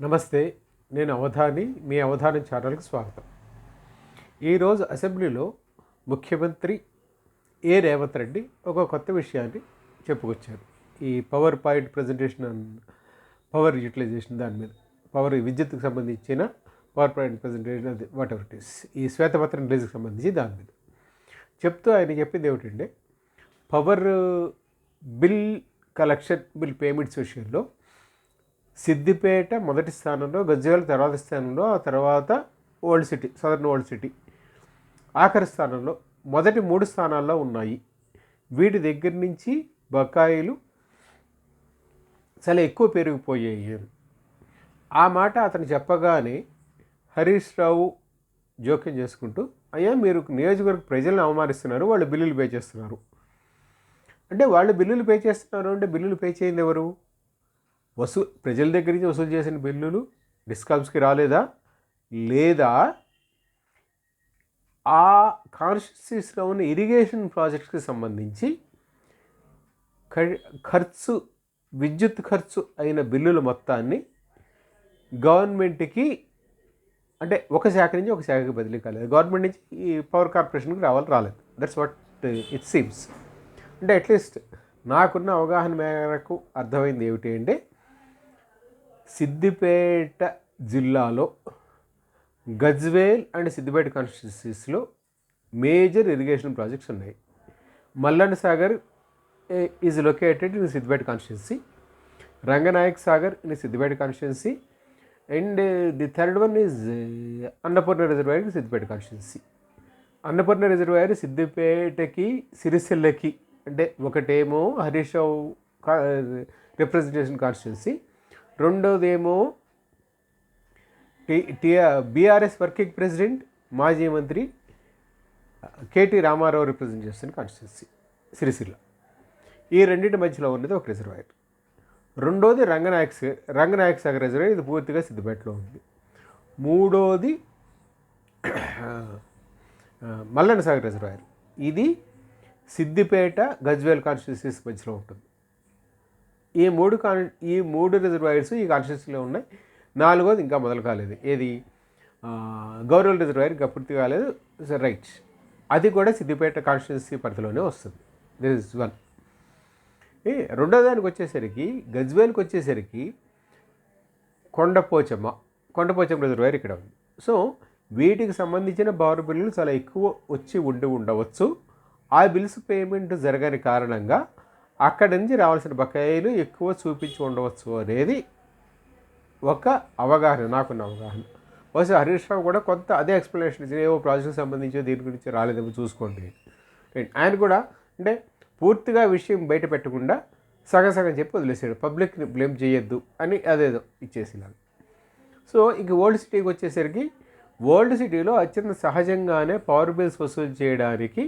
నమస్తే నేను అవధాని మీ అవధానం ఛానల్కి స్వాగతం. ఈరోజు అసెంబ్లీలో ముఖ్యమంత్రి ఏ రేవంత్ రెడ్డి ఒక కొత్త విషయాన్ని చెప్పుకొచ్చారు. ఈ PowerPoint presentation and power utilization దాని మీద పవర్ విద్యుత్కు సంబంధించిన పవర్ పాయింట్ ప్రజెంటేషన్ అది వాట్ ఎవర్ ఇట్ ఈస్ ఈ శ్వేతపత్రం రిలీజ్కి సంబంధించి దాని మీద. చెప్తూ ఆయన చెప్పింది ఏమిటంటే power bill collection bill payments విషయంలో సిద్దిపేట మొదటి స్థానంలో గజ్వేల్ తర్వాత స్థానంలో ఆ తర్వాత old city southern old city. ఆఖరి స్థానంలో మొదటి మూడు స్థానాల్లో ఉన్నాయి. వీటి దగ్గర నుంచి బకాయిలు చాలా ఎక్కువ పెరిగిపోయాయి. ఆ మాట అతను చెప్పగానే హరీష్ రావు జోక్యం చేసుకుంటూ అయ్యా మీరు నియోజకవర్గ ప్రజలను అవమానిస్తున్నారు వాళ్ళు బిల్లులు పే చేస్తున్నారు. అంటే వాళ్ళు బిల్లులు పే చేస్తున్నారు అంటే బిల్లులు పే చేయింది ఎవరు? వసూ ప్రజల దగ్గర నుంచి వసూలు చేసిన బిల్లులు డిస్కామ్స్కి రాలేదా? లేదా ఆ కాన్స్టిట్యూన్సీస్లో ఉన్న ఇరిగేషన్ ప్రాజెక్ట్స్కి సంబంధించి ఖర్చు విద్యుత్ ఖర్చు అయిన బిల్లుల మొత్తాన్ని గవర్నమెంట్కి అంటే ఒక శాఖ నుంచి ఒక శాఖకి బదిలీ కాలేదు. గవర్నమెంట్ నుంచి ఈ పవర్ కార్పొరేషన్కి రావాలి రాలేదు. దట్స్ వాట్ ఇట్ సీమ్స్ అంటే అట్లీస్ట్ నాకున్న అవగాహన మేరకు అర్థమైంది ఏమిటి అంటే సిద్దిపేట జిల్లాలో గజ్వేల్ అండ్ సిద్దిపేట కాన్స్టిట్యూన్సీస్లో మేజర్ ఇరిగేషన్ ప్రాజెక్ట్స్ ఉన్నాయి. Mallanna Sagar is located in Siddipet constituency Ranganayak Sagar in Siddipet constituency and the third one is Annapurna reservoir in Siddipet constituency Annapurna reservoir సిద్దిపేటకి సిరిసిల్లకి అంటే ఒకటేమో Harish Rao representation constituency రెండోదేమో T T BRS working president మాజీ మంత్రి KT Rama Rao represent చేస్తున్న constituency Sirisilla. ఈ రెండింటి మధ్యలో ఉన్నది ఒక రిజర్వాయర్. రెండోది రంగనాయక్ సా- రంగనాయక్ సాగర్ రిజర్వాయర్ ఇది పూర్తిగా సిద్దిపేటలో ఉంది. మూడోది మల్లన్న సాగర్ రిజర్వాయర్. ఇది సిద్దిపేట గజ్వేల్ కాన్స్టిట్యున్సీస్ మధ్యలో ఉంటుంది. ఈ మూడు కాన్ ఈ మూడు రిజర్వాయర్స్ ఈ కాన్స్టిట్యూన్సీలో ఉన్నాయి. నాలుగోది ఇంకా మొదలు కాలేదు. ఏది? గౌరవల్ రిజర్వాయర్ ఇంకా పూర్తి కాలేదు. రైట్ అది కూడా సిద్దిపేట కాన్స్టిట్యున్సీ పరిధిలోనే వస్తుంది. దిస్ ఇస్ వన్ ఏ రెండో దానికి వచ్చేసరికి గజ్వేల్కి వచ్చేసరికి కొండపోచమ్మ కొండపోచమ్మ రిజర్వాయర్ ఇక్కడ ఉంది. సో వీటికి సంబంధించిన పవర్ బిల్లులు చాలా ఎక్కువ వచ్చి ఉండి ఉండవచ్చు. ఆ బిల్స్ పేమెంట్ జరగని కారణంగా అక్కడి నుంచి రావాల్సిన బకాయిలు ఎక్కువ చూపించి ఉండవచ్చు అనేది ఒక అవగాహన నాకున్న అవగాహన. బహుశా హరీష్ రావు కూడా కొంత అదే ఎక్స్ప్లెనేషన్ ఇచ్చిన ఏవో ప్రాజెక్ట్కి సంబంధించి దీని గురించి రాలేదేమో చూసుకోండి. ఆయన కూడా అంటే పూర్తిగా విషయం బయట పెట్టకుండా సగం సగం చెప్పి వదిలేసాడు పబ్లిక్ని బ్లేమ్ చేయొద్దు అని అదేదో ఇచ్చేసినాడు సో ఇంక ఓల్డ్ సిటీకి వచ్చేసరికి ఓల్డ్ సిటీలో అత్యంత సహజంగానే పవర్ బిల్స్ వసూలు చేయడానికి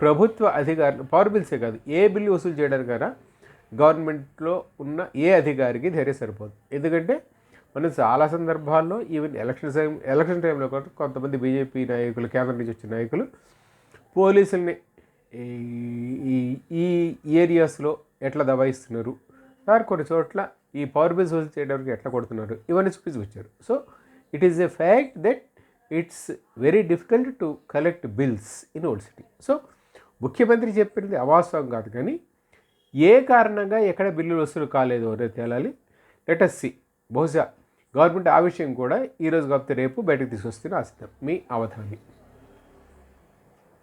ప్రభుత్వ అధికారులు పవర్ బిల్సే కాదు ఏ బిల్లు వసూలు చేయడానికి కన్నా గవర్నమెంట్లో ఉన్న ఏ అధికారికి ధైర్యం సరిపోదు. ఎందుకంటే మనం చాలా సందర్భాల్లో ఈవెన్ ఎలక్షన్ టైం ఎలక్షన్ టైంలో కూడా కొంతమంది బీజేపీ నాయకులు కేంద్రం నుంచి వచ్చిన నాయకులు పోలీసుల్ని ఈ- ఈ ఈ ఏరియాస్లో ఎట్లా దబాయిస్తున్నారు? సార్ కొన్ని చోట్ల ఈ పవర్ బిల్స్ వసూలు చేయడానికి ఎట్లా కొడుతున్నారు? ఇవన్నీ చూపించి వచ్చారు so it is a fact that it's very difficult to collect bills in old city so ముఖ్యమంత్రి చెప్పింది అవాస్తవం కాదు కానీ ఏ కారణంగా ఎక్కడ బిల్లులు వసూలు కాలేదు అనేది తేలాలి? లెటస్ సి బహుశా గవర్నమెంట్ ఆ విషయం కూడా ఈరోజు కాకపోతే రేపు బయటకు తీసుకొస్తున్న ఆశిద్దాం మీ అవధాని.